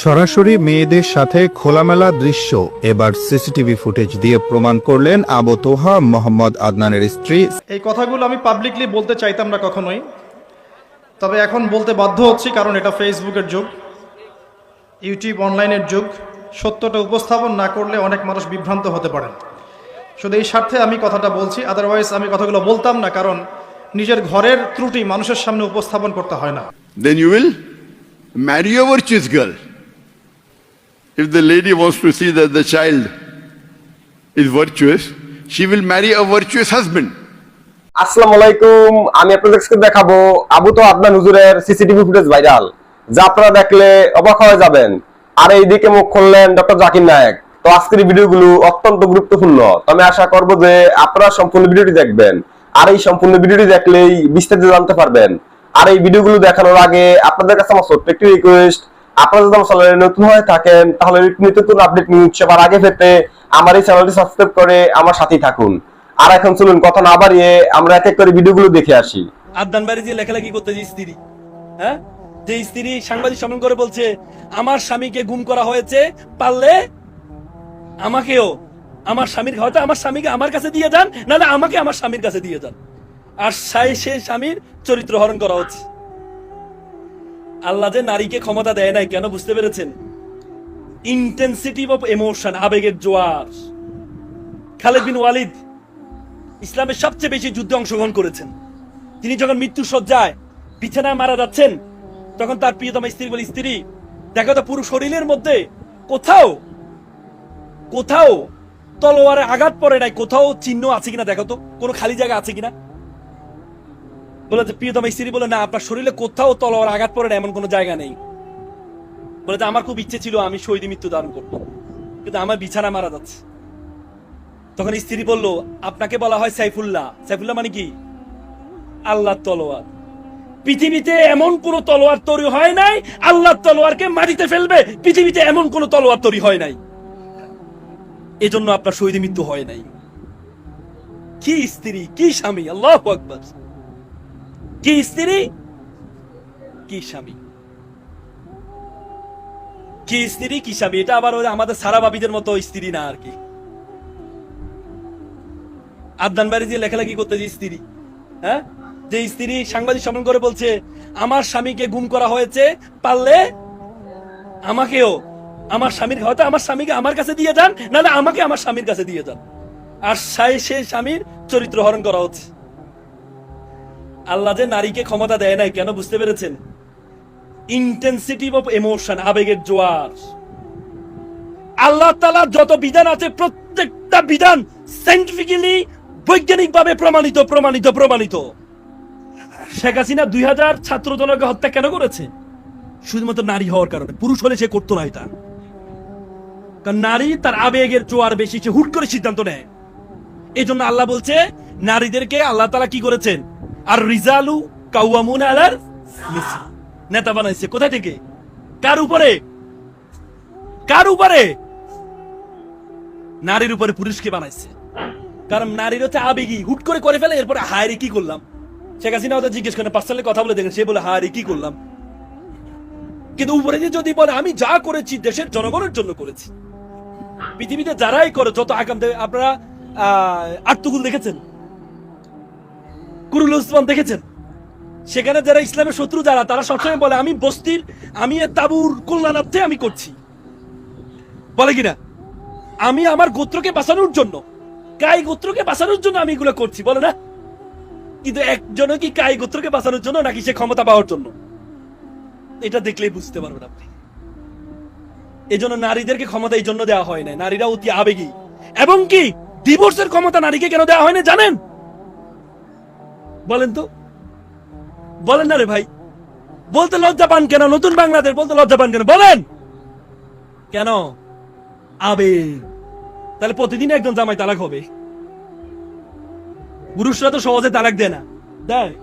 সরাসরি মেয়েদের সাথে খোলামেলা দৃশ্য এবার সিসিটিভি ফুটেজ দিয়ে প্রমাণ করলেন আবু তোহা মোহাম্মদ আদনানের স্ত্রী। এই কথাগুলো আমি পাবলিকলি বলতে চাইতাম না কখনোই। তবে এখন বলতে বাধ্য হচ্ছি কারণ এটা ফেসবুকের যুগ ইউটিউব অনলাইনের যুগ। সত্যটা উপস্থাপন না করলে অনেক মানুষ বিভ্রান্ত হতে পারেন শুধু এই স্বার্থে আমি কথাটা বলছি আদারওয়াইজ আমি কথাগুলো বলতাম না কারণ নিজের ঘরের ত্রুটি মানুষের সামনে উপস্থাপন করতে হয় না। Then you will marry a virtuous girl. If the lady wants to see that the child is virtuous, she will marry a virtuous husband. আসসালামু আলাইকুম আমি আপনাদেরকে দেখাবো আবু তো আদনান হুজুরের সিসিটিভি ফুটেজ ভাইরাল যা আপনারা দেখলে অবাক হয়ে যাবেন। আর এইদিকে মুখ খুললেন ডক্টর জাকির নায়েক। তো আজকের ভিডিওগুলো অত্যন্ত গুরুত্বপূর্ণ। আমি আশা করব যে আপনারা সম্পূর্ণ ভিডিওটি দেখবেন। আর এই সম্পূর্ণ ভিডিওটি দেখলেই বিস্তারিত জানতে পারবেন। আর এই ভিডিওগুলো দেখানোর আগে আপনাদের কাছে আমার ছোট্ট একটি রিকোয়েস্ট আপনারা যদি আমার চ্যানেলে নতুন হয়ে থাকেন তাহলে নতুন আপডেট আগে আমার এই চ্যানেলটি সাবস্ক্রাইব করে আমার সাথেই থাকুন। আর এখন চলুন, কথা না বাড়িয়ে আমরা এক এক করে ভিডিওগুলো দেখে আসি। বাড়ি যে লেখালেখি করতে যে স্ত্রী হ্যাঁ? যে স্ত্রী সাংবাদিক সম্মেলন করে বলছে, আমার স্বামীকে গুম করা হয়েছে, পারলে আমাকেও, আমার স্বামীর হয়তো আমার স্বামীকে আমার কাছে দিয়ে যান, নাহলে আমাকে আমার স্বামীর কাছে দিয়ে যান। আর সাই স্বামীর চরিত্র হরণ করা হচ্ছে। আল্লাহ যে নারীকে ক্ষমতা দেয় নাই, কেন বুঝতে পেরেছেন? ইন্টেন্সিটি অফ এমোশন আবেগের জোয়ার। খালেদ বিন ওয়ালিদ ইসলামের সবচেয়ে বেশি যুদ্ধে অংশগ্রহণ করেছেন। তিনি যখন মৃত্যু সজ্জায় বিছানায় মারা যাচ্ছেন, তখন তার প্রিয়তম স্ত্রী বলে, স্ত্রী, দেখো তো পুরো শরীরের মধ্যে কোথাও কোথাও তলোয়ারে আঘাত পড়ে নাই, কোথাও চিহ্ন আছে কিনা দেখো তো, কোনো খালি জায়গা আছে কিনা? বলে যে, প্রিয়তম স্ত্রী বলে, না, আপনার শরীরে কোথাও তলোয়ার আঘাত পড়ে এমন কোনো জায়গা নেই। বলে যে, আমার খুব ইচ্ছে ছিল, আমি শহীদ মৃত্যু ধারণ করব। কিন্তু আমার বিছানা মারা যাচ্ছে। তখন স্ত্রী বলল, আপনাকে বলা হয় সাইফুল্লাহ। সাইফুল্লাহ মানে কি? আল্লাহ তলোয়ার। পৃথিবীতে এমন কোন তলোয়ার তৈরি হয় নাই আল্লাহ তলোয়ারকে মাটিতে ফেলবে, পৃথিবীতে এমন কোন তলোয়ার তৈরি হয় নাই। এজন্য আপনার শহীদ মৃত্যু হয় নাই। কি স্ত্রী, কি স্বামী, আল্লাহ আকবর। কি স্ত্রী? কি স্বামী? কি স্ত্রী, কি স্বামী? এটা আবার আমাদের সারা বাবিদের মতো স্ত্রী না আর কি। আদান বাড়ি যে লেখালেখি করতে যে স্ত্রী হ্যাঁ? যে স্ত্রী সাংবাদিক সম্মেলন করে বলছে, আমার স্বামীকে গুম করা হয়েছে, পারলে আমাকেও, আমার স্বামীর হয়তো আমার স্বামীকে আমার কাছে দিয়ে যান, নাহলে আমাকে আমার স্বামীর কাছে দিয়ে যান। আর সাই সে স্বামীর চরিত্র হরণ করা হচ্ছে। আল্লাহ যে নারীকে ক্ষমতা দেয় নাই, কেন বুঝতে পেরেছেন? ইন্টেন্সিটি অফ এমোশন আবেগের জোয়ার। আল্লাহ তালার যত বিধান আছে, প্রত্যেকটা বিধান সাইন্টিফিক্যালি বৈজ্ঞানিকভাবে প্রমাণিত প্রমাণিত প্রমাণিত। শেখ হাসিনা দুই হাজার ছাত্র জনকে হত্যা কেন করেছে? শুধুমাত্র নারী হওয়ার কারণে। পুরুষ হলে সে করতো না এটা। কারণ নারী তার আবেগের জোয়ার বেশি, সে হুট করে সিদ্ধান্ত নেয়। এই জন্য আল্লাহ বলছে, নারীদেরকে আল্লাহ তালা কি করেছেন? আর রিজালু কাউয়ামুন আলার নেতা বানাইছে। কোথায় থেকে? কার উপরে? কার উপরে? নারীর উপরে পুরুষকে বানাইছে। কারণ নারীর হচ্ছে আবেগী। হুট করে করে ফেলে এরপরে হায়রে কি করলাম? শেখ হাসিনা ওদের জিজ্ঞেস করেন পার্সোনালি কথা বলে দেখেন সে বলে হায়রে কি করলাম? কিন্তু উপরে যে যদি বলে আমি যা করেছি দেশের জনগণের জন্য করেছি। পৃথিবীতে যারাই করে যত আগাম আপনারা আহ, আর্তুগুল দেখেছেন? কুরুল উসমান দেখেছেন? সেখানে যারা ইসলামের শত্রু যারা, তারা সবসময় বলে, আমি বস্তির, আমি তাবুর কল্যাণার্থে আমি করছি। বলে কিনা? আমি আমার গোত্রকে বাঁচানোর জন্য, কাই গোত্রকে বাঁচানোর জন্য আমি এগুলো করছি। বলে না? কিন্তু একজনও কি কাই গোত্রকে বাঁচানোর জন্য, নাকি সে ক্ষমতা পাওয়ার জন্য? এটা দেখলেই বুঝতে পারবেন আপনি। এই জন্য নারীদেরকে ক্ষমতা এই জন্য দেওয়া হয় না নারীরা অতি আবেগী। এবং কি ডিভোর্সের ক্ষমতা নারীকে কেন দেওয়া হয় না জানেন? বলেন তো। বলেন না রে ভাই। বলতে লজ্জা পান কেন? নতুন বাংলাদেশ বলতে লজ্জা পান কেন? বলেন। কেন? আবেগ। তাহলে প্রতিদিন একজন জামাই তালাক হবে। পুরুষরা তো সহজে তালাক দেয় না। দেয়।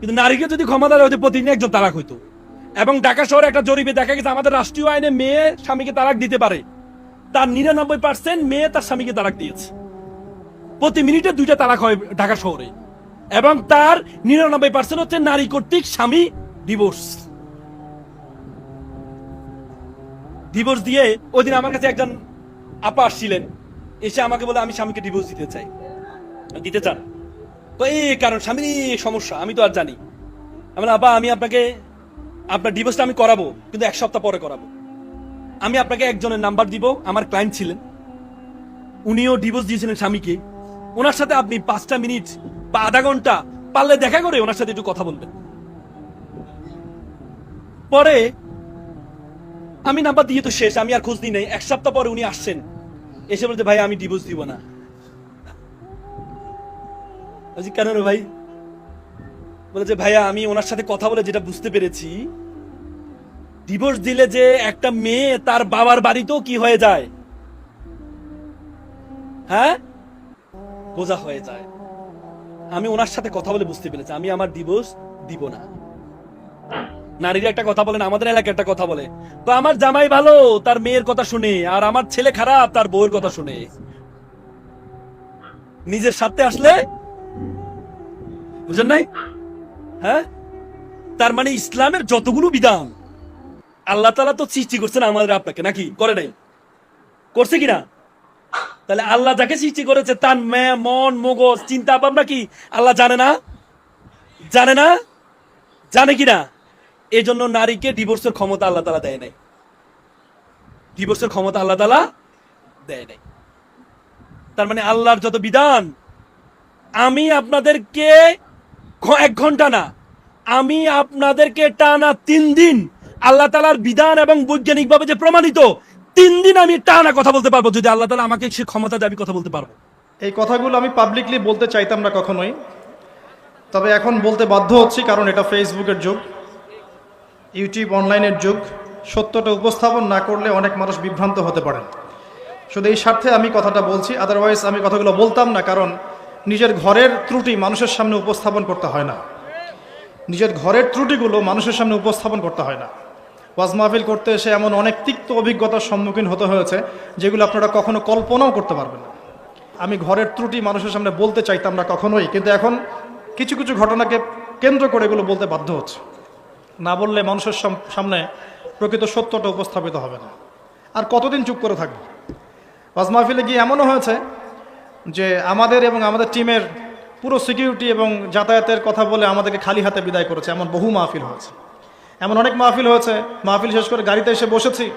কিন্তু নারীকে যদি ক্ষমতা দেওয়া হতো প্রতিদিন একজন তালাক হইতো। এবং ঢাকা শহরে একটা জরিপে দেখা গেছে, আমাদের রাষ্ট্রীয় আইনে মেয়ে স্বামীকে তালাক দিতে পারে। তার নিরানব্বই পার্সেন্ট মেয়ে তার স্বামীকে তালাক দিয়েছে। প্রতি মিনিটে দুইটা তালাক হয় ঢাকা শহরে। এবং তার নিরানব্বই পার্সেন্ট হচ্ছে নারী কর্তৃক স্বামী ডিভোর্স ডিভোর্স দিয়ে ওই আমার কাছে একজন আপা আসছিলেন। এসে আমাকে বলে আমি স্বামীকে ডিভোর্স দিতে চাই। দিতে চান। তো এই কারণ স্বামীর সমস্যা আমি তো আর জানি। আমি বললাম, আপা আমি আপনাকে আপনার ডিভোর্সটা আমি করাবো কিন্তু এক সপ্তাহ পরে করাবো। আমি আপনাকে একজনের নাম্বার দিব আমার ক্লায়েন্ট ছিলেন। উনিও ডিভোর্স দিয়েছিলেন স্বামীকে। ওনার সাথে আপনি পাঁচটা মিনিট বা আধা ঘণ্টা পারলে দেখা করে ওনার সাথে একটু কথা বলবেন পরে আমি নাম্বার দিয়ে তো শেষ, আমি আর খোঁজ দিই নাই। এক সপ্তাহ পরে উনি আসছেন। এসে বলতে ভাই, আমি ডিভোর্স দিব না। কেন রে ভাই? বলেছে, ভাইয়া, আমি ওনার সাথে কথা বলে যেটা বুঝতে পেরেছি ডিভোর্স দিলে যে একটা মেয়ে তার বাবার বাড়িতেও কি হয়ে যায়? হ্যাঁ? বোঝা হয়ে যায়। আমি ওনার সাথে কথা বলে বুঝতে পেরেছি। আমি আমার ডিভোর্স দিব না। নারীরা একটা কথা বলেন আমাদের এলাকায় একটা কথা বলে। তো আমার জামাই ভালো, তার মেয়ের কথা শুনে, আর আমার ছেলে খারাপ, তার বউয়ের কথা শুনে। নিজের সাথে আসলে বুঝেন নাই? হ্যাঁ? তার মানে ইসলামের যতগুলো বিধান, আল্লাহ তালা তো সৃষ্টি করছেন আমাদের আপনাকে, নাকি? করে নাই? করছে কিনা? তাহলে আল্লাহ যাকে সৃষ্টি করেছে তার মে- মন, মগজ, চিন্তা ভাবনা কি আল্লাহ জানে না? জানে না? জানে কিনা এই জন্য নারীকে ডিভোর্সের ক্ষমতা আল্লাহ তালা দেয় নাই। ডিভোর্সের ক্ষমতা আল্লাহ তালা দেয় নাই। তার মানে আল্লাহর যত বিধান, আমি আপনাদেরকে এক ঘণ্টা না, আমি আপনাদেরকে টানা তিন দিন আল্লাহ তালার বিধান এবং বৈজ্ঞানিকভাবে যে প্রমাণিত তিন দিন আমি টানা কথা বলতে পারব, যদি আল্লাহ তালা আমাকে সে ক্ষমতা আমি কথা বলতে পারব। এই কথাগুলো আমি পাবলিকলি বলতে চাইতাম না কখনোই। তবে এখন বলতে বাধ্য হচ্ছি, কারণ এটা ফেসবুকের যুগ ইউটিউব অনলাইনের যুগ। সত্যটা উপস্থাপন না করলে অনেক মানুষ বিভ্রান্ত হতে পারেন শুধু এই স্বার্থে আমি কথাটা বলছি আদারওয়াইজ আমি কথাগুলো বলতাম না, কারণ নিজের ঘরের ত্রুটি মানুষের সামনে উপস্থাপন করতে হয় না। নিজের ঘরের ত্রুটিগুলো মানুষের সামনে উপস্থাপন করতে হয় না। ওয়াজ মাহফিল করতে এসে এমন অনেক তিক্ত অভিজ্ঞতার সম্মুখীন হতে হয়েছে, যেগুলো আপনারা কখনো কল্পনাও করতে পারবেন না। আমি ঘরের ত্রুটি মানুষের সামনে বলতে চাইতাম না কখনোই, কিন্তু এখন কিছু কিছু ঘটনাকে কেন্দ্র করে এগুলো বলতে বাধ্য হচ্ছে। না বললে মানুষের সাম- সামনে প্রকৃত সত্যটা উপস্থাপিত হবে না। আর কতদিন চুপ করে থাকব? ওয়াজ মাহফিলে গিয়ে এমনও হয়েছে যে আমাদের এবং আমাদের টিমের পুরো সিকিউরিটি এবং যাতায়াতের কথা বলে আমাদেরকে খালি হাতে বিদায় করেছে, এমন বহু মাহফিল হয়েছে। এমন অনেক মাহফিল হয়েছে, মাহফিল শেষ করে গাড়িতে এসে বসেছি।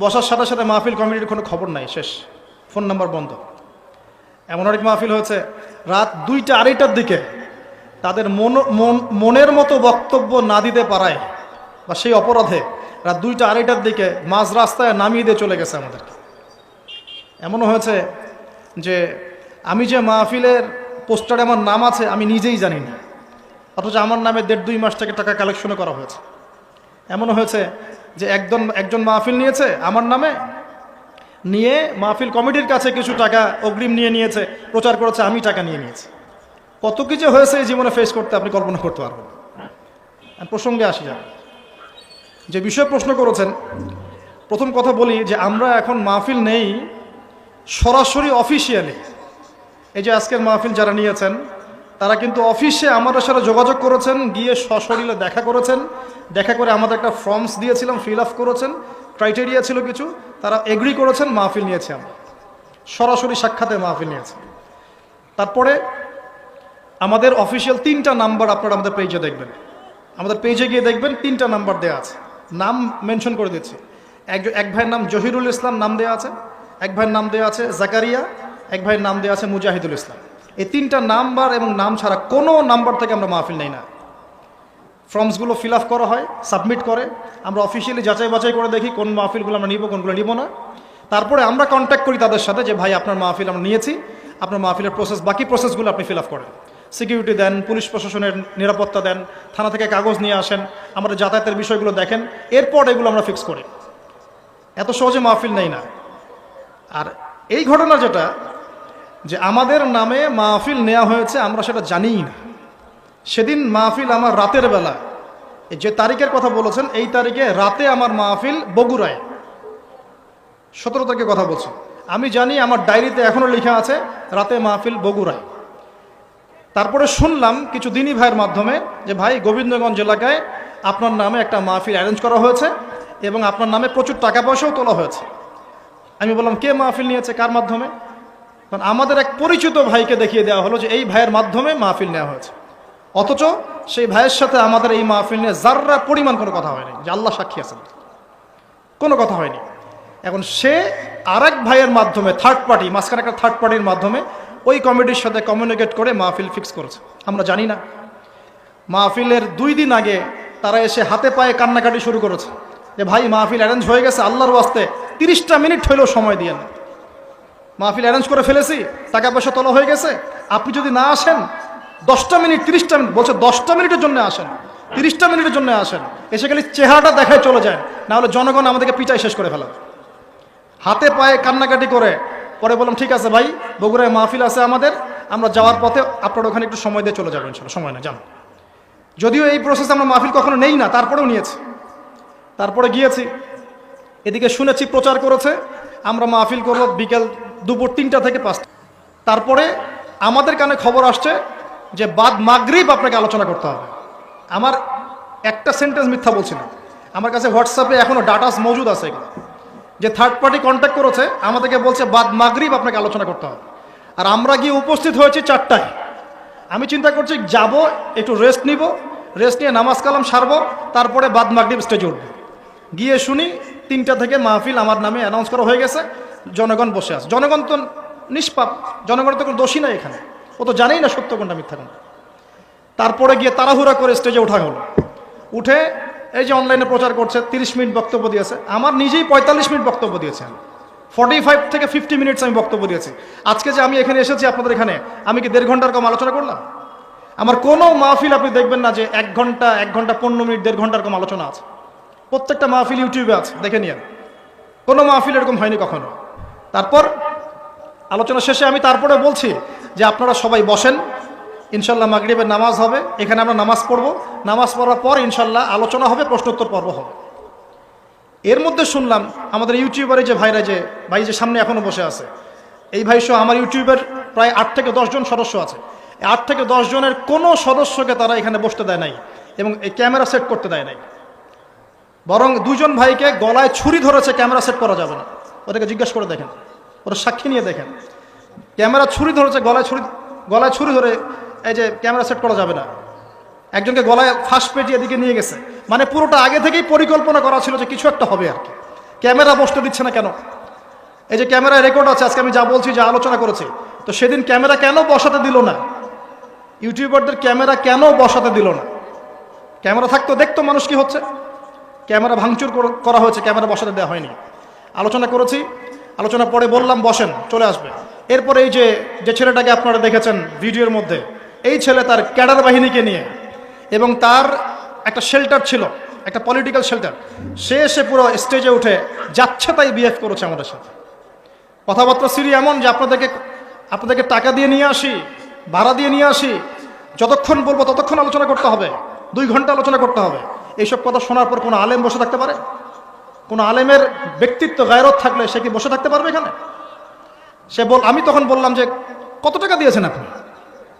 বসার সাথে সাথে মাহফিল কমিটির কোনো খবর নাই, শেষ। ফোন নাম্বার বন্ধ। এমন অনেক মাহফিল হয়েছে, রাত দুইটা আড়াইটার দিকে তাদের মন, মন- মনের মতো বক্তব্য না দিতে পারায় বা সেই অপরাধে রাত দুইটা আড়াইটার দিকে মাঝ রাস্তায় নামিয়ে দিয়ে চলে গেছে আমাদেরকে। এমনও হয়েছে যে আমি যে মাহফিলের পোস্টারে আমার নাম আছে আমি নিজেই জানি না। অথচ আমার নামে দেড় দুই মাস থেকে টাকা কালেকশনও করা হয়েছে। এমনও হয়েছে যে একজন একজন মাহফিল নিয়েছে আমার নামে, নিয়ে মাহফিল কমিটির কাছে কিছু টাকা অগ্রিম নিয়ে নিয়েছে, প্রচার করেছে, আমি টাকা নিয়ে নিয়েছি। কত কিছু হয়েছে এই জীবনে ফেস করতে আপনি কল্পনা করতে পারবেন। প্রসঙ্গে আসি যাক যে বিষয়ে প্রশ্ন করেছেন, প্রথম কথা বলি যে আমরা এখন মাহফিল নেই, সরাসরি অফিসিয়ালি এই যে আজকের মাহফিল যারা নিয়েছেন তারা কিন্তু অফিসে আমাদের সাথে যোগাযোগ করেছেন, গিয়ে সশরীরে দেখা করেছেন। দেখা করে আমাদের একটা ফর্মস দিয়েছিলাম, ফিল আপ করেছেন। ক্রাইটেরিয়া ছিল কিছু, তারা এগ্রি করেছেন, মাহফিল নিয়েছে আমরা। সরাসরি সাক্ষাতে মাহফিল নিয়েছে। তারপরে আমাদের অফিসিয়াল তিনটা নাম্বার আপনারা আমাদের পেজে দেখবেন। আমাদের পেজে গিয়ে দেখবেন, তিনটা নাম্বার দেওয়া আছে। নাম মেনশন করে দিচ্ছি। এক এক ভাইয়ের নাম জহিরুল ইসলাম নাম দেওয়া আছে। এক ভাইয়ের নাম দেওয়া আছে জাকারিয়া। এক ভাইয়ের নাম দেওয়া আছে মুজাহিদুল ইসলাম। এই তিনটা নাম্বার এবং নাম ছাড়া কোনো নাম্বার থেকে আমরা মাহফিল নেই না। ফর্মসগুলো ফিল আপ করা হয়, সাবমিট করে। আমরা অফিসিয়ালি যাচাই বাছাই করে দেখি কোন মাহফিলগুলো আমরা নিব, কোনগুলো নিব না। তারপরে আমরা কন্ট্যাক্ট করি তাদের সাথে যে, ভাই, আপনার মাহফিল আমরা নিয়েছি। আপনার মাহফিলের প্রসেস বাকি প্রসেসগুলো আপনি ফিল আপ করেন। সিকিউরিটি দেন, পুলিশ প্রশাসনের নিরাপত্তা দেন, থানা থেকে কাগজ নিয়ে আসেন, আমাদের যাতায়াতের বিষয়গুলো দেখেন। এরপর এগুলো আমরা ফিক্স করি। এত সহজে মাহফিল নেই না। আর এই ঘটনা যেটা যে আমাদের নামে মাহফিল নেওয়া হয়েছে, আমরা সেটা জানিই না। সেদিন মাহফিল আমার রাতের বেলা। যে তারিখের কথা বলেছেন, এই তারিখে রাতে আমার মাহফিল বগুড়ায়। সতেরো তারিখে কথা বলছি। আমি জানি আমার ডায়েরিতে এখনও লেখা আছে, রাতে মাহফিল বগুড়ায়। তারপরে শুনলাম কিছু দিনী ভাইয়ের মাধ্যমে যে, ভাই, গোবিন্দগঞ্জ এলাকায় আপনার নামে একটা মাহফিল অ্যারেঞ্জ করা হয়েছে এবং আপনার নামে প্রচুর টাকা পয়সাও তোলা হয়েছে। আমি বললাম, কে মাহফিল নিয়েছে? কার মাধ্যমে? কারণ আমাদের এক পরিচিত ভাইকে দেখিয়ে দেওয়া হলো যে এই ভাইয়ের মাধ্যমে মাহফিল নেওয়া হয়েছে। অথচ সেই ভাইয়ের সাথে আমাদের এই মাহফিল নিয়ে যার্রা পরিমাণ কোনো কথা হয়নি, যে আল্লাহ সাক্ষী আছেন। কোনো কথা হয়নি। এখন সে আরেক ভাইয়ের মাধ্যমে থার্ড পার্টি মাঝখানে একটা থার্ড পার্টির মাধ্যমে ওই কমিটির সাথে কমিউনিকেট করে মাহফিল ফিক্স করেছে। আমরা জানি না। মাহফিলের দুই দিন আগে তারা এসে হাতে পায়ে কান্নাকাটি শুরু করেছে। যে ভাই, মাহফিল অ্যারেঞ্জ হয়ে গেছে, আল্লাহর ওয়াস্তে তিরিশটা মিনিট হইলেও সময় দিয়ে মাহফিল অ্যারেঞ্জ করে ফেলেছি, টাকা পয়সা তোলা হয়ে গেছে। আপনি যদি না আসেন, দশটা মিনিট, তিরিশটা মিনিট, বলছে দশটা মিনিটের জন্য আসেন, তিরিশটা মিনিটের জন্য আসেন। এসে খালি চেহারাটা দেখায় চলে যায় না হলে জনগণ আমাদেরকে পিটাই শেষ করে ফেলা। হাতে পায়ে কান্নাকাটি করে, পরে বললাম, ঠিক আছে ভাই, বগুড়ায় মাহফিল আছে আমাদের, আমরা যাওয়ার পথে আপনার ওখানে একটু সময় দিয়ে চলে যাবেন ইনশাল্লাহ, সময় না যান। যদিও এই প্রসেস আমরা মাহফিল কখনো নেই না, তারপরেও নিয়েছি। তারপরে গিয়েছি, এদিকে শুনেছি প্রচার করেছে, আমরা মাহফিল করব বিকেল দুপুর তিনটা থেকে পাঁচটা। তারপরে আমাদের কানে খবর আসছে যে বাদ মাগরিব আপনাকে আলোচনা করতে হবে। আমার একটা সেন্টেন্স মিথ্যা বলছি না। আমার কাছে হোয়াটসঅ্যাপে এখনও ডাটাস মজুদ আছে যে থার্ড পার্টি কন্ট্যাক্ট করেছে, আমাদেরকে বলছে বাদ মাগরিব আপনাকে আলোচনা করতে হবে। আর আমরা গিয়ে উপস্থিত হয়েছি চারটায়। আমি চিন্তা করছি যাব, একটু রেস্ট নিব। রেস্ট নিয়ে নামাজ কালাম সারবো, তারপরে বাদ মাগরিব স্টেজে উঠবো। গিয়ে শুনি তিনটা থেকে মাহফিল আমার নামে অ্যানাউন্স করা হয়ে গেছে। জনগণ বসে আছে। জনগণ তো নিষ্পাপ। জনগণ তো কোনো দোষী নাই এখানে। ও তো জানেই না সত্য কোনটা মিথ্যা কোনটা। তারপরে গিয়ে তাড়াহুড়া করে স্টেজে ওঠা হলো। উঠে এই যে অনলাইনে প্রচার করছে, তিরিশ মিনিট বক্তব্য দিয়েছে। আমার নিজেই পঁয়তাল্লিশ মিনিট বক্তব্য দিয়েছেন। ফর্টি ফাইভ থেকে ফিফটি মিনিটস আমি বক্তব্য দিয়েছি। আজকে যে আমি এখানে এসেছি আপনাদের এখানে, আমি কি দেড় ঘণ্টার কম আলোচনা করলাম? আমার কোনো মাহফিল আপনি দেখবেন না যে এক ঘণ্টা এক ঘণ্টা পনেরো মিনিট, দেড় ঘণ্টার কম আলোচনা আছে। প্রত্যেকটা মাহফিল ইউটিউবে আছে, দেখে নিয়ে কোনো মাহফিল এরকম হয়নি কখনো। তারপর আলোচনা শেষে আমি তারপরে বলছি যে আপনারা সবাই বসেন। ইনশাল্লাহ মাগরিবের নামাজ হবে। এখানে আমরা নামাজ পড়ব। নামাজ পড়ার পর ইনশাল্লাহ আলোচনা হবে, প্রশ্নোত্তর পর্ব হবে। এর মধ্যে শুনলাম আমাদের ইউটিউবারে যে ভাইরা যে, ভাই যে সামনে এখনও বসে আছে, এই ভাই সহ আমার ইউটিউবের প্রায় আট থেকে জন সদস্য আছে। আট থেকে জনের কোনো সদস্যকে তারা এখানে বসতে দেয় নাই এবং এই ক্যামেরা সেট করতে দেয় নাই। বরং দুজন ভাইকে গলায় ছুরি ধরেছে ক্যামেরা সেট করা যাবে না। ওদেরকে জিজ্ঞেস করে দেখেন। ওরা সাক্ষী নিয়ে দেখেন। ক্যামেরা ছুরি ধরেছে, গলায় ছুরি গলায় ছুরি ধরে এই যে ক্যামেরা সেট করা যাবে না। একজনকে গলায় ফাঁস পেটিয়ে দিকে নিয়ে গেছে। মানে পুরোটা আগে থেকেই পরিকল্পনা করা ছিল যে কিছু একটা হবে আর কি। ক্যামেরা বসতে দিচ্ছে না কেন? এই যে ক্যামেরায় রেকর্ড আছে, আজকে আমি যা বলছি, যা আলোচনা করেছি, তো সেদিন ক্যামেরা কেন বসাতে দিল না? ইউটিউবারদের ক্যামেরা কেন বসাতে দিল না? ক্যামেরা থাকতো, দেখতো মানুষ কি হচ্ছে। ক্যামেরা ভাঙচুর করা হয়েছে, ক্যামেরা বসাতে দেওয়া হয়নি। আলোচনা করেছি। আলোচনা পরে বললাম, বসেন, চলে আসবে। এরপরে এই যে যে ছেলেটাকে আপনারা দেখেছেন ভিডিওর মধ্যে, এই ছেলে তার ক্যাডার বাহিনীকে নিয়ে এবং তার একটা শেল্টার ছিল, একটা পলিটিক্যাল শেল্টার। সে এসে পুরো স্টেজে উঠে যাচ্ছে তাই বিহেভ করেছে আমাদের সাথে। কথাবার্তা সিরি এমন যে আপনাদেরকে আপনাদেরকে টাকা দিয়ে নিয়ে আসি, ভাড়া দিয়ে নিয়ে আসি, যতক্ষণ বলব ততক্ষণ আলোচনা করতে হবে, দুই ঘণ্টা আলোচনা করতে হবে। এইসব কথা শোনার পর কোনো আলেম বসে থাকতে পারে? কোনো আলেমের ব্যক্তিত্ব গায়রত থাকলে সে কি বসে থাকতে পারবে এখানে? সে বল, আমি তখন বললাম যে, কত টাকা দিয়েছেন আপনি?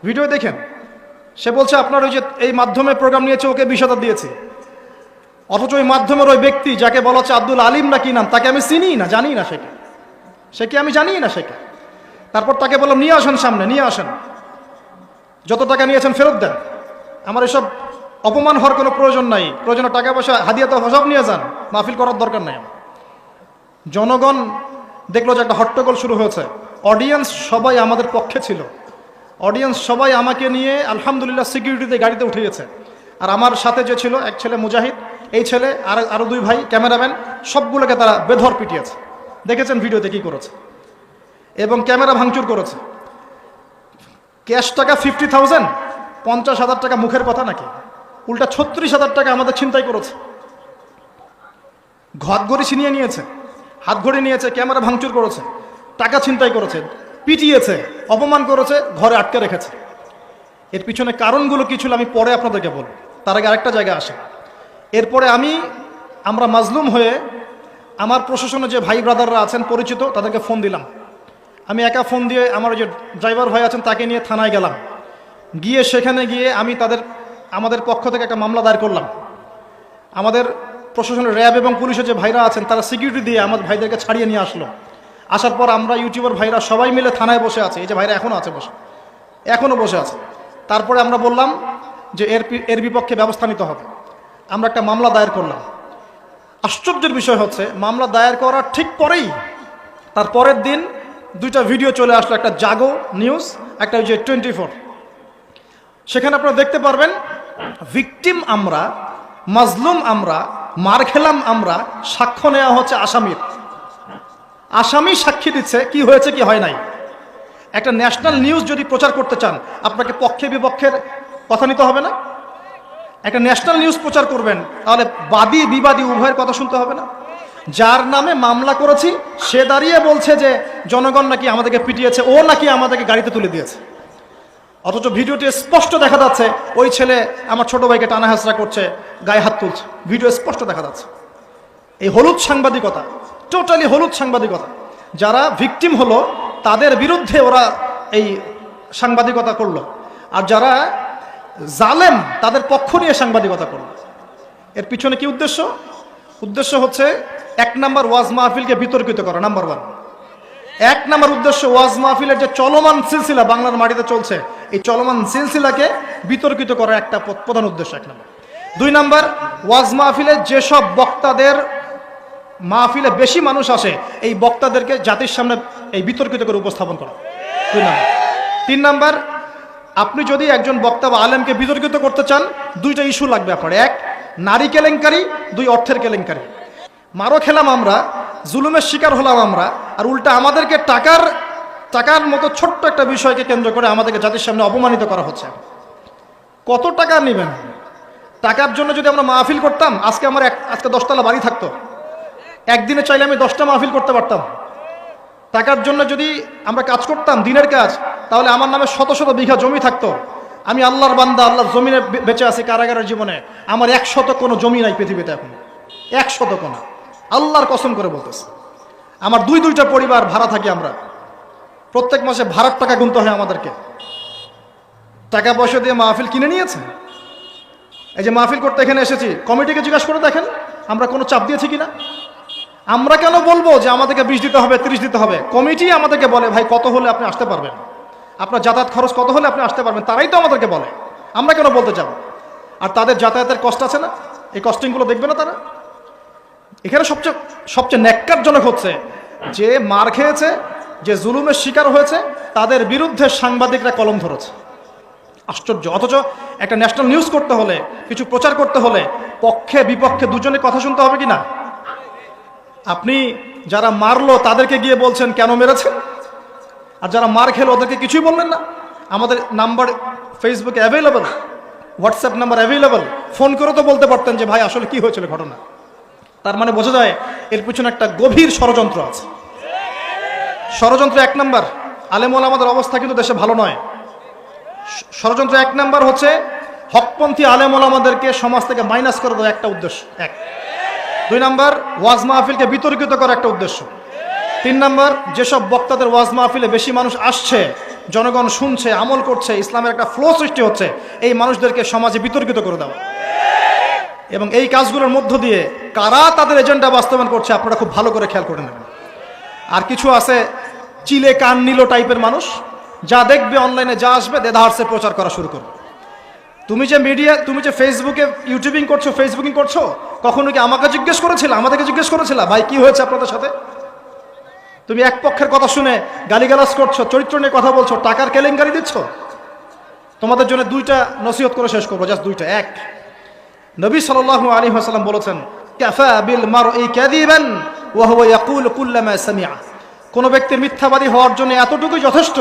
ভিডিও দেখেন, সে বলছে, আপনার ওই যে এই মাধ্যমে প্রোগ্রাম নিয়েছে, ওকে বিশ হাজার দিয়েছে। অথচ ওই মাধ্যমের ওই ব্যক্তি যাকে বলা হচ্ছে আব্দুল আলিম না কি নাম, তাকে আমি চিনি না, জানি না সেকে সে কি আমি জানি না সেকে তারপর তাকে বললাম, নিয়ে আসেন সামনে, নিয়ে আসেন। যত টাকা নিয়েছেন ফেরত দেন। আমার এসব অপমান হওয়ার কোনো প্রয়োজন নাই। প্রয়োজনে টাকা পয়সা, হাদিয়া তো সব নিয়ে যান। মাহফিল করার দরকার নাই। জনগণ দেখল যে একটা হট্টগোল শুরু হয়েছে। অডিয়েন্স সবাই আমাদের পক্ষে ছিল। অডিয়েন্স সবাই আমাকে নিয়ে আলহামদুলিল্লাহ সিকিউরিটিতে গাড়িতে উঠে গেছে আর আমার সাথে যে ছিল, এক ছেলে মুজাহিদ, এই ছেলে আর আরও দুই ভাই, ক্যামেরাম্যান, সবগুলোকে তারা বেধর পিটিয়েছে। দেখেছেন ভিডিওতে কি করেছে? এবং ক্যামেরা ভাঙচুর করেছে। ক্যাশ টাকা ফিফটি থাউজেন্ড পঞ্চাশ হাজার টাকা মুখের কথা নাকি? উল্টা ছত্রিশ হাজার টাকা আমাদের ছিনতাই করেছে। ঘর ঘড়ি ছিনিয়ে নিয়েছে, হাত ঘড়ি নিয়েছে, ক্যামেরা ভাঙচুর করেছে, টাকা ছিনতাই করেছে, পিটিয়েছে, অপমান করেছে, ঘরে আটকে রেখেছে। এর পিছনে কারণগুলো কি ছিল আমি পরে আপনাদেরকে বলব। তার আগে আরেকটা জায়গায় আসে। এরপরে আমি, আমরা মাজলুম হয়ে আমার প্রশাসনে যে ভাই ব্রাদাররা আছেন পরিচিত, তাদেরকে ফোন দিলাম। আমি একা ফোন দিয়ে আমার যে ড্রাইভার ভাই আছেন তাকে নিয়ে থানায় গেলাম। গিয়ে সেখানে গিয়ে আমি তাদের আমাদের পক্ষ থেকে একটা মামলা দায়ের করলাম। আমাদের প্রশাসনের র্যাব এবং পুলিশের যে ভাইরা আছেন, তারা সিকিউরিটি দিয়ে আমাদের ভাইদেরকে ছাড়িয়ে নিয়ে আসলো। আসার পর আমরা ইউটিউবার ভাইরা সবাই মিলে থানায় বসে আছে। এই যে ভাইরা এখনও আছে বসে এখনও বসে আছে। তারপরে আমরা বললাম যে এর এর বিপক্ষে ব্যবস্থা নিতে হবে। আমরা একটা মামলা দায়ের করলাম। আশ্চর্যের বিষয় হচ্ছে, মামলা দায়ের করার ঠিক পরেই তার পরের দিন দুইটা ভিডিও চলে আসলো, একটা জাগো নিউজ, একটা ওই যে টোয়েন্টি ফোর। সেখানে আপনারা দেখতে পারবেন ভিকটিম আমরা মাজলুম আমরা মার খেলাম আমরা সাক্ষ্য নেওয়া হচ্ছে আসামির। আসামি সাক্ষী দিচ্ছে, কি হয়েছে, কি হয় নাই। একটা ন্যাশনাল নিউজ যদি প্রচার করতে চান, আপনাকে পক্ষে বিপক্ষের কথা নিতে হবে না? একটা ন্যাশনাল নিউজ প্রচার করবেন, তাহলে বাদী, বিবাদী, উভয়ের কথা শুনতে হবে না? যার নামে মামলা করেছি, সে দাঁড়িয়ে বলছে যে, জনগণ নাকি আমাদেরকে পিটিয়েছে, ও নাকি আমাদেরকে গাড়িতে তুলে দিয়েছে। অথচ ভিডিওটি স্পষ্ট দেখা যাচ্ছে। ওই ছেলে আমার ছোট ভাইকে টানা হাসরা করছে, গায়ে হাত তুলছে। ভিডিও স্পষ্ট দেখা যাচ্ছে। এই হলুদ সাংবাদিকতা, টোটালি হলুদ সাংবাদিকতা। যারা ভিকটিম হলো, তাদের বিরুদ্ধে ওরা এই সাংবাদিকতা করল। আর যারা জালেম, তাদের পক্ষ নিয়ে সাংবাদিকতা করল। এর পিছনে কি উদ্দেশ্য? উদ্দেশ্য হচ্ছে এক নাম্বার ওয়াজ মাহফিলকে বিতর্কিত করা, নাম্বার ওয়ান। এক নাম্বার উদ্দেশ্য ওয়াজ মাহফিলের যে চলমান সিলসিলা বাংলার মাটিতে চলছে, এই চলমান সিলসিলাকে বিতর্কিত করার একটা প্রধান উদ্দেশ্য এক নাম্বার। দুই নাম্বার, ওয়াজ মাহফিলে যেসব বক্তাদের মাহফিলে বেশি মানুষ আসে, এই বক্তাদেরকে জাতির সামনে এই বিতর্কিত করে উপস্থাপন করা। দুই নাম্বার। তিন নাম্বার, আপনি যদি একজন বক্তা বা আলেমকে বিতর্কিত করতে চান, দুইটা ইস্যু লাগবে আপনার। এক, নারী কেলেঙ্কারি, দুই, অর্থের কেলেঙ্কারি। মারো খেলাম আমরা, জুলুমের শিকার হলাম আমরা, আর উল্টা আমাদেরকে টাকার টাকার মতো ছোট্ট একটা বিষয়কে কেন্দ্র করে আমাদেরকে জাতির সামনে অপমানিত করা হচ্ছে। কত টাকা নেবেন? টাকার জন্য যদি আমরা মাহফিল করতাম, আজকে আমার এক, আজকে দশতলা বাড়ি থাকতো। একদিনে চাইলে আমি দশটা মাহফিল করতে পারতাম। টাকার জন্য যদি আমরা কাজ করতাম, দিনের কাজ, তাহলে আমার নামে শত শত বিঘা জমি থাকতো। আমি আল্লাহর বান্দা, আল্লাহর জমিনে বেঁচে আছি কারাগারের জীবনে। আমার এক শত কোনো জমি নাই পৃথিবীতে এখন। একশত কোনো। আল্লাহর কসম করে বলতেছে। আমার দুই দুইটা পরিবার ভাড়া থাকি আমরা। প্রত্যেক মাসে ভাড়ার টাকা গুনতে হয় আমাদেরকে। টাকা পয়সা দিয়ে মাহফিল কিনে নিয়েছে। এই যে মাহফিল করতে এখানে এসেছি, কমিটিকে জিজ্ঞাসা করে দেখেন, আমরা কোনো চাপ দিয়েছি কিনা? আমরা কেন বলব যে আমাদেরকে বিশ দিতে হবে, তিরিশ দিতে হবে? কমিটি আমাদেরকে বলে, ভাই, কত হলে আপনি আসতে পারবেন? আপনার যাতায়াত খরচ কত হলে আপনি আসতে পারবেন? তারাই তো আমাদেরকে বলে। আমরা কেন বলতে যাব? আর তাদের যাতায়াতের কষ্ট আছে না? এই কস্টিংগুলো দেখবে না তারা? এখানে সবচেয়ে সবচেয়ে ন্যাক্কারজনক হচ্ছে যে মার খেয়েছে, যে জুলুমের শিকার হয়েছে, তাদের বিরুদ্ধে সাংবাদিকরা কলম ধরেছে। আশ্চর্য। অথচ একটা ন্যাশনাল নিউজ করতে হলে, কিছু প্রচার করতে হলে পক্ষে, বিপক্ষে দুজনে কথা শুনতে হবে কি না আপনি যারা মারলো, তাদেরকে গিয়ে বলছেন, কেন মেরেছেন আর যারা মার খেলো, ওদেরকে কিছুই বললেন না। আমাদের নাম্বার ফেসবুকে available WhatsApp number available phone করে তো বলতে পারতেন যে, ভাই, আসলে কি হয়েছিল ঘটনা? তার মানে বোঝা যায় এর পিছনে একটা গভীর ষড়যন্ত্র আছে। ষড়যন্ত্র এক নম্বর। আলেমল আমাদের অবস্থা কিন্তু দেশে ভালো নয়। ষড়যন্ত্র এক নম্বর হচ্ছে হকপন্থী আলেমল আমাদেরকে সমাজ থেকে মাইনাস করে দেওয়া একটা উদ্দেশ্য, এক। দুই নম্বর, ওয়াজ মাহফিলকে বিতর্কিত করা একটা উদ্দেশ্য। তিন নম্বর, যেসব বক্তাদের ওয়াজ মাহফিলে বেশি মানুষ আসছে, জনগণ শুনছে, আমল করছে, ইসলামের একটা ফ্লো সৃষ্টি হচ্ছে, এই মানুষদেরকে সমাজে বিতর্কিত করে দেওয়া। এবং এই কাজগুলোর মধ্য দিয়ে কারা তাদের এজেন্ডা বাস্তবায়ন করছে আপনারা খুব ভালো করে খেয়াল করে নেবেন। আর কিছু আছে, চিলে কান নিল টাইপের মানুষ, যা দেখবে অনলাইনে, যা আসবে, দেদাহার্সে প্রচার করা শুরু করবে। তুমি যে মিডিয়া, তুমি যে ফেসবুকে ইউটিউবিং করছ ফেসবুকিং করছ, কখনো কি আমাকে জিজ্ঞেস করেছিল? আমাদেরকে জিজ্ঞেস করেছিল? ভাই, কি হয়েছে আপনাদের সাথে? তুমি এক পক্ষের কথা শুনে গালিগালাজ করছ, চরিত্র নিয়ে কথা বলছো, টাকার কেলেঙ্কারি দিচ্ছ? তোমাদের জন্য দুইটা নসিহত করে শেষ করব, জাস্ট দুইটা, এক। নবী সাল্লাল্লাহু আলাইহি ওয়াসাল্লাম বলেছেন, কাফা বিল কোন ব্যক্তি মিথ্যাবাদী হওয়ার জন্য এতটুকুই যথেষ্ট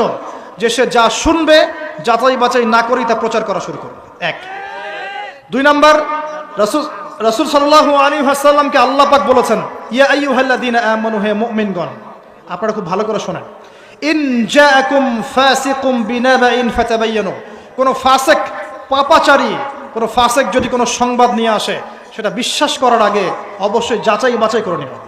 যে সে যা শুনবে, যাচাই বাছাই না করেই তা প্রচার করা শুরু করবে। এক। দুই নাম্বার, রাসূল রাসূল সাল্লাল্লাহু আলাইহি ওয়াসাল্লামকে আল্লাহ পাক বলেছেন, ইয়া আইয়ুহাল্লাযীনা আমানু, হে আপনারা খুব ভালো করে শোনেন, ইন কোন ফাসিক, পাপাচারী কোন ফাসিক যদি কোনো সংবাদ নিয়ে আসে, সেটা বিশ্বাস করার আগে অবশ্যই যাচাই বাছাই করে নেবেন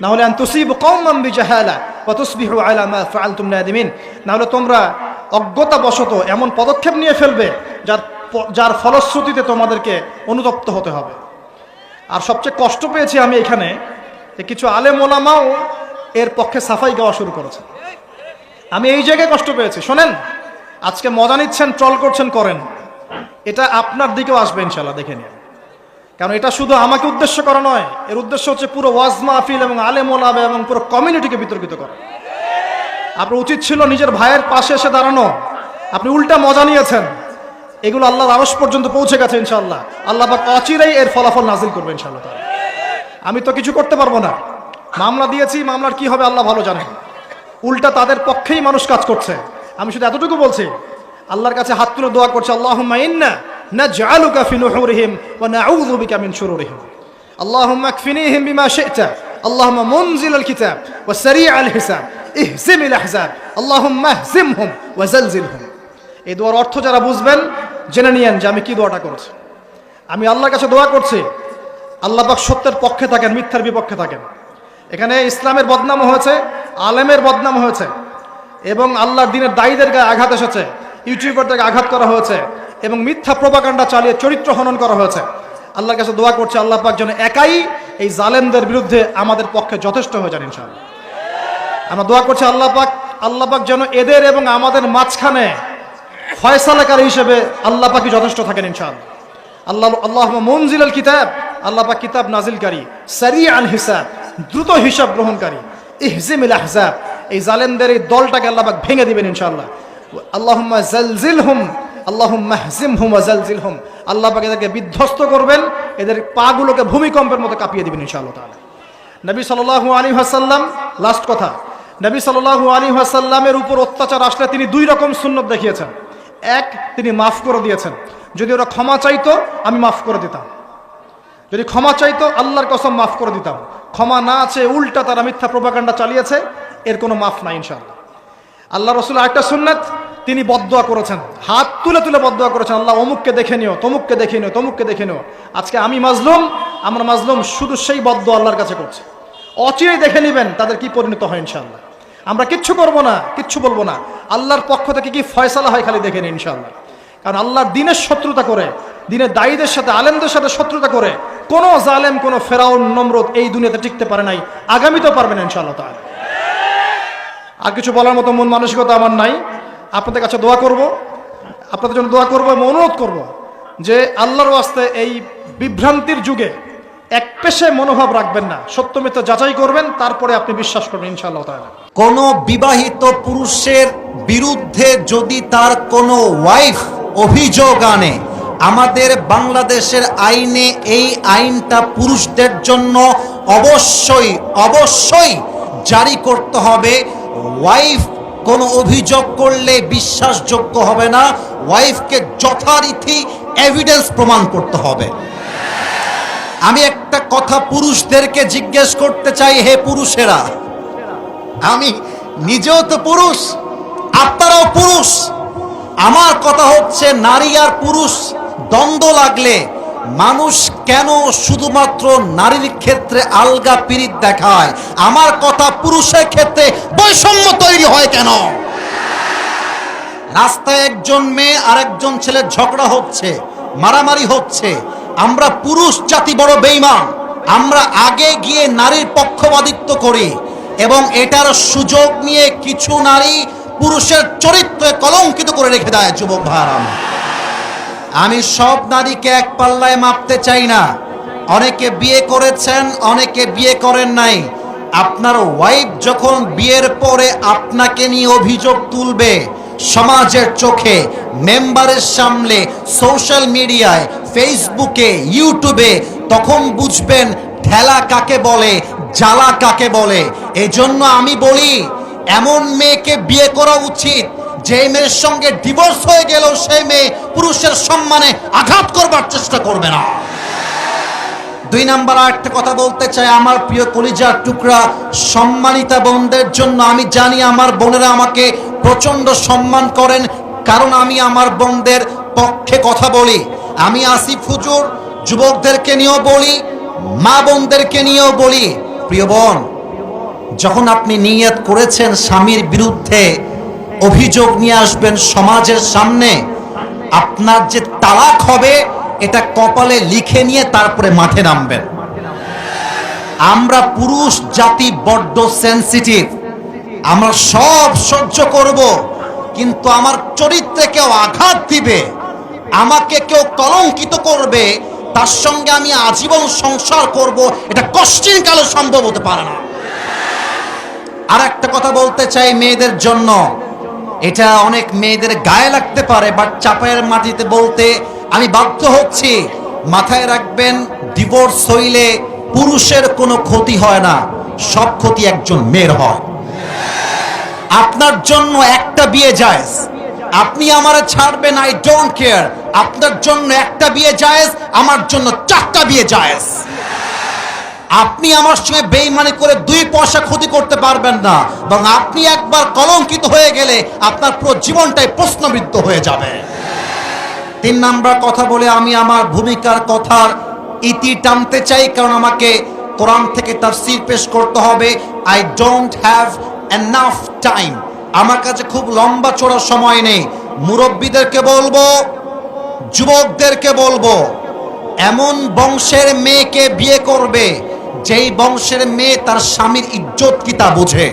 না হলে আন তুসিবু কওমান বিজাহালা ওয়া তুসবিহু আলা মা ফাআলতুম নাদিমিন। না হলে তোমরা অজ্ঞতাবশত এমন পদক্ষেপ নিয়ে ফেলবে যার যার ফলশ্রুতিতে তোমাদেরকে অনুতপ্ত হতে হবে। আর সবচেয়ে কষ্ট পেয়েছি আমি এখানে কিছু আলেম ওলামাও এর পক্ষে সাফাই গাওয়া শুরু করেছে। আমি এই জায়গায় কষ্ট পেয়েছি। শোনেন, আজকে মজা নিচ্ছেন, ট্রল করছেন, করেন। এটা আপনার দিকেও আসবে ইনশাল্লাহ দেখে নিন। কারণ এটা শুধু আমাকে উদ্দেশ্য করা নয়, এর উদ্দেশ্য হচ্ছে পুরো ওয়াজ মাহফিল এবং আলেম ওলামা এবং পুরো কমিউনিটিকে বিতর্কিত করা। আপনার উচিত ছিল নিজের ভাইয়ের পাশে এসে দাঁড়ানো। আপনি উল্টা মজা নিয়েছেন। এগুলো আল্লাহর আরস পর্যন্ত পৌঁছে গেছে ইনশাল্লাহ আল্লাহ পাক অচিরেই এর ফলাফল নাজিল করবে ইনশাল্লাহ। আমি তো কিছু করতে পারব না। মামলা দিয়েছি, মামলার কি হবে আল্লাহ ভালো জানেন। উল্টা তাদের পক্ষেই মানুষ কাজ করছে। আমি শুধু এতটুকু বলছি আল্লাহর কাছে হাত তুলে দোয়া করছে আল্লাহুম্মা ইন্না নাজআলুকা ফি নুহুরিহিম ওয়া নাউযু বিকা মিন শুরুরিহিম اللهم اكفنيهم بما شئت اللهم منزل الكتاب وسريع الحساب اهزم الاحزاب اللهم اهزمهم وزلزلهم এই দোয়ার অর্থ যারা বুঝবেন জেনে নিয়েন যে আমি কি দোয়াটা করছি আমি আল্লাহর কাছে দোয়া করছি আল্লাহ পাক সত্যের পক্ষে থাকেন মিথ্যার বিপক্ষে থাকেন এখানে ইসলামের বদনাম হয়েছে আলেমের বদনাম হয়েছে এবং আল্লাহর দিনের দায়ীদের গায়ে আঘাত এসেছে ইউটিউবারদেরকে আঘাত করা হয়েছে এবং মিথ্যা প্রপাকাণ্ডা চালিয়ে চরিত্র হনন করা হয়েছে। আল্লাহর কাছে দোয়া করছে, আল্লাহ পাক যেন একাই এই জালেমদের বিরুদ্ধে আমাদের পক্ষে যথেষ্ট হয়ে যান ইনশাআল্লাহ। আমরা দোয়া করছি, আল্লাহ পাক আল্লাহ পাক যেন এদের এবং আমাদের মাঝখানে ফয়সালাকারী হিসেবে আল্লাহ পাকই যথেষ্ট থাকেন ইনশাআল্লাহ। আল্লাহ আল্লাহ মনজিল কিতাব, আল্লাহ পাক কিতাব নাজিলকারী সারি আল হিসাব, দ্রুত হিসাব গ্রহণকারী ইহজিম ইল আহজাব, এই জালেমদের এই দলটাকে আল্লাহ পাক ভেঙে দিবেন ইনশাআল্লাহ। আল্লাহুম্মা জালজিলহুম, আল্লাহুম্মা হজিমহুম ওয়া জালজিলহুম। আল্লাহ পাক এদেরকে বিধ্বস্ত করবেন, এদের পাগুলোকে ভূমিকম্পের মতো কাঁপিয়ে দিবেন ইনশাআল্লাহ তাআলা। নবী সাল্লাল্লাহু আলাইহি ওয়াসাল্লাম লাস্ট কথা, নবী সাল্লাল্লাহু আলাইহি ওয়াসাল্লামের উপর অত্যাচার আসলে তিনি দুই রকম সুন্নত দেখিয়েছেন। এক, তিনি মাফ করে দিয়েছেন। যদি ওরা ক্ষমা চাইতো, আমি মাফ করে দিতাম। যদি ক্ষমা চাইতো, আল্লাহর কসম মাফ করে দিতাম। ক্ষমা না আছে উল্টা তারা মিথ্যা প্রপাকাণ্ডা চালিয়েছে, এর কোনো মাফ নাই ইনশাআল্লাহ। আল্লাহ রসুল একটা সুন্নাত, তিনি বদয়া করেছেন। হাত তুলে তুলে বদদোয়া করেছেন। আল্লাহ অমুককে দেখে নিও, তমুককে দেখে নিও, তমুককে দেখে নিও। আজকে আমি মাজলুম, আমরা মাজলুম শুধু সেই বদদোয়া আল্লাহর কাছে করছি। অচিরেই দেখে নেবেন তাদের কি পরিণত হয় ইনশাআল্লাহ। আমরা কিচ্ছু করব না, কিচ্ছু বলব না। আল্লাহর পক্ষ থেকে কি ফয়সালা হয় খালি দেখে নিন ইনশাআল্লাহ। কারণ আল্লাহর দিনের শত্রুতা করে, দিনের দায়ীদের সাথে, আলেমদের সাথে শত্রুতা করে, কোনো জালেম, কোনো ফেরাউন নম্রত এই দুনিয়াতে টিকতে পারে নাই। আগামীতেও পারবেন না ইনশাআল্লাহ তাআলা। আর কিছু বলার মতো মন মানসিকতা আমার নাই। আপনাদের কাছে দোয়া করব, আপনাদের জন্য দোয়া করব এবং অনুরোধ করব যে আল্লাহর ওয়াস্তে এই বিভ্রান্তির যুগে এক পেশে মনোভাব রাখবেন না। সত্য মিথ্যা যাচাই করবেন, তারপরে আপনি বিশ্বাস করবেন ইনশাআল্লাহ কোন বিবাহিত পুরুষের বিরুদ্ধে যদি তার কোনো ওয়াইফ অভিযোগ আনে, আমাদের বাংলাদেশের আইনে এই আইনটা পুরুষদের জন্য অবশ্যই অবশ্যই জারি করতে হবে। ওয়াইফ কোনো অভিযোগ করলে বিশ্বাসযোগ্য হবে না। ওয়াইফকে যথারীতি এভিডেন্স প্রমাণ করতে হবে। আমি একটা কথা পুরুষদেরকে জিজ্ঞেস করতে চাই, হে পুরুষেরা, আমি নিজেও তো পুরুষ, আপনারাও পুরুষ। আমার কথা হচ্ছে, নারী আর পুরুষ, দ্বন্দ্ব লাগলে মানুষ কেন শুধুমাত্র নারীর ক্ষেত্রে আলগা পিরিত দেখায়? আমার কথা পুরুষের ক্ষেত্রে বৈষম্য তৈরি হয় কেন? রাস্তায় একজন মেয়ে আর একজন ছেলের ঝগড়া হচ্ছে, মারামারি হচ্ছে। আমরা পুরুষ জাতি বড় বেইমান আমরা আগে গিয়ে নারীর পক্ষপাতিত্ব করি এবং এটার সুযোগ নিয়ে কিছু নারী পুরুষের চরিত্রে কলঙ্কিত করে রেখে দেয়, যুবক ভাইরা আমার। আমি সব নারীকে এক পাল্লায় মাপতে চাই না। অনেকে বিয়ে করেছেন, অনেকে বিয়ে করেন নাই। আপনার ওয়াইফ যখন বিয়ের পরে আপনাকে নিয়ে অভিযোগ তুলবে, সমাজের চোখে মেম্বারের সামনে সোশ্যাল মিডিয়ায় ফেসবুকে ইউটিউবে তখন বুঝবেন ঠেলা কাকে বলে, জ্বালা কাকে বলে। এজন্য আমি বলি, এমন মেয়েকে বিয়ে করা উচিত। যে মেয়ের সঙ্গে ডিভোর্স হয়ে গেল সেই মেয়ে পুরুষের সম্মানে আঘাত করবার চেষ্টা করবে না। দুই নাম্বার আরেকটা কথা বলতে চাই, আমার প্রিয় কলিজার টুকরা, সম্মানিতা বোনদের জন্য আমি জানি আমার বোনেরা আমাকে প্রচণ্ড সম্মান করেন, কারণ আমি আমার বোনদের পক্ষে কথা বলি। আমি আসিফ হুজুর যুবকদেরকে নিয়েও বলি, মা বোনদেরকে নিয়েও বলি। প্রিয় বোন, যখন আপনি নিয়ত করেছেন স্বামীর বিরুদ্ধে অভিযোগ নিয়ে আসবেন সমাজের সামনে। আপনার যে তালাক হবে, এটা কপালে লিখে নিয়ে তারপরে মাঠে নামবেন। আমরা পুরুষ, জাতি বড্ড সেন্সিটিভ আমরা সব সহ্য করব, কিন্তু আমার চরিত্রে কেউ আঘাত দিবে, আমাকে কেউ কলঙ্কিত করবে, তার সঙ্গে আমি আজীবন সংসার করব, এটা কষ্টিন কালে সম্ভব হতে পারে না। আর একটা কথা বলতে চাই মেয়েদের জন্য। এটা অনেক মেয়েদের গায়ে লাগতে পারে বাট চাপায়ের মাটিতে বলতে আমি বাধ্য হচ্ছি। মাথায় রাখবেন ডিভোর্স হইলে পুরুষের কোনো ক্ষতি হয় না, সব ক্ষতি একজন মেয়ের হয়। আপনার জন্য একটা বিয়ে যায় আপনি আমারে ছাড়বেন আই ডোন্ট কেয়ার আপনার জন্য একটা বিয়ে যায় আমার জন্য চারটা বিয়ে যায় আপনি আমার সঙ্গে বেইমানি করে দুই পয়সা ক্ষতি করতে পারবেন না, এবং আপনি একবার কলঙ্কিত হয়ে গেলে আপনার পুরো জীবনটাই প্রশ্নবিদ্ধ হয়ে যাবে। তিন নাম্বার কথা বলে আমি আমার ভূমিকার কথার ইতি টানতে চাই, কারণ আমাকে কোরআন থেকে তাফসীর পেশ করতে হবে। I don't have enough time আমার কাছে খুব লম্বা চড়া সময় নেই। মুরব্বীদেরকে বলব, যুবকদেরকে বলব, এমন বংশের মেয়েকে বিয়ে করবে যেই বংশের মেয়ে তার স্বামীর ইজ্জত কি তা বুঝে?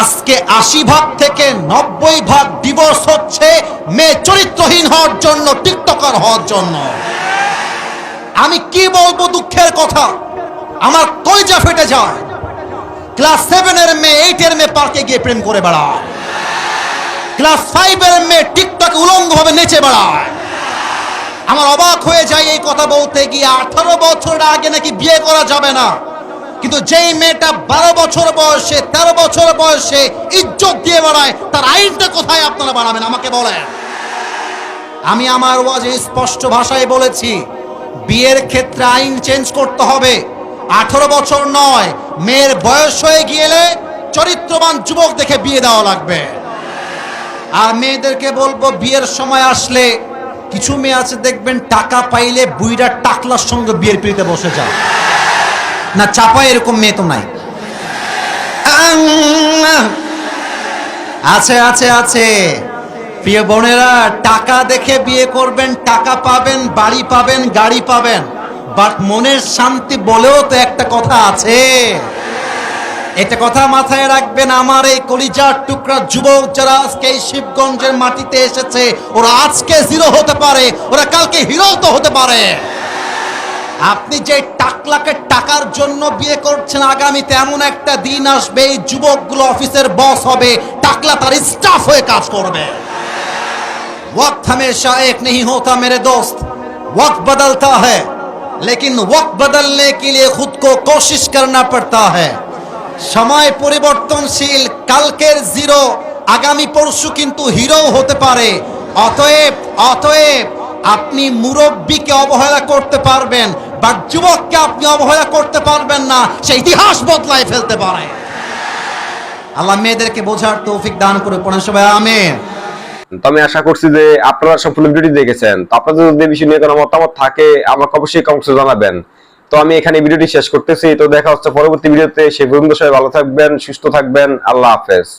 আজকে আশি ভাগ থেকে নব্বই ভাগ ডিভোর্স হচ্ছে, মেয়ে চরিত্রহীন হওয়ার জন্য, টিকটকার হওয়ার জন্য। আমি কি বলব দুঃখের কথা? আমার কইজা ফেটে যায়। ক্লাস সেভেনের মেয়ে এইটের মেয়ে পার্কে গিয়ে প্রেম করে বেড়ায়। ক্লাস ফাইভের মেয়ে টিকটকে উলঙ্গ ভাবে নেচে বেড়ায়। আমার অবাক হয়ে যায় এই কথা বলতে গিয়ে। আঠারো বছর আগে নাকি বিয়ে করা যাবে না। কিন্তু যেই মেয়েটা বারো বছর বয়সে, তেরো বছর বয়সে ইজ্জত দিয়ে বেড়ায়, তার আইনটা কোথায় আপনারা বানাবেন? আমাকে বলেন। আমি আমার ওয়াজে স্পষ্ট ভাষায় বলেছি, বিয়ের ক্ষেত্রে আইন চেঞ্জ করতে হবে। আঠারো বছর নয়, মেয়ের বয়স হয়ে গিয়েলে চরিত্রবান যুবক দেখে বিয়ে দেওয়া লাগবে। আর মেয়েদেরকে বলব, বিয়ের সময় আসলে কিছু মেয়ে আছে, দেখবেন টাকা পাইলে বুইরা টাকলার সঙ্গে বিয়ের পিড়িতে বসে যায়। না চাপায় এরকম মেয়ে তো নাই। আছে আছে আছে। প্রিয় বোনেরা, টাকা দেখে বিয়ে করবেন, টাকা পাবেন, বাড়ি পাবেন, গাড়ি পাবেন। বাট মনের শান্তি বলেও তো একটা কথা আছে। এটা কথা মাথায় রাখবেন আমার এই কলিজার টুকরা যুবক যারা আজকে এই শিবগঞ্জের মাটিতে এসেছে ওরা আজকে জিরো হতে পারে ওরা কালকে হিরো তো হতে পারে আপনি যে টাকলাকে টাকার জন্য বিয়ে করছেন আগামীতে এমন একটা দিন আসবে এই যুবকগুলো অফিসের বস হবে টাকলা তার স্টাফ হয়ে কাজ করবে वक्त हमेशा एक नहीं होता मेरे दोस्त वक्त बदलता है लेकिन वक्त बदलने के लिए खुद को कोशिश करना पड़ता है সময় পরিবর্তনশীল, কালকের জিরো, আগামী পরশু কিন্তু হিরো হতে পারে। অতএব অতএব আপনি মুরব্বীকে অবহেলা করতে পারবেন বা যুবককে আপনি অবহেলা করতে পারবেন না, সে ইতিহাস বদলায় ফেলতে পারে। আল্লাহ মেয়েদেরকে বোঝার তৌফিক দান করে পড়েন সবাই, আমেন। তো আমি আশা করছি যে আপনারা সম্পূর্ণ ভিডিওটি দেখেছেন। তো আপনাদের যদি বিষয় নিয়ে কোনো মতামত থাকে, আমাকে অবশ্যই কমেন্টসে জানাবেন। তো আমি এখানে ভিডিওটি শেষ করতেছি। তো দেখা হচ্ছে পরবর্তী ভিডিওতে। সে পর্যন্ত সবাই ভালো থাকবেন, সুস্থ থাকবেন। আল্লাহ হাফেজ।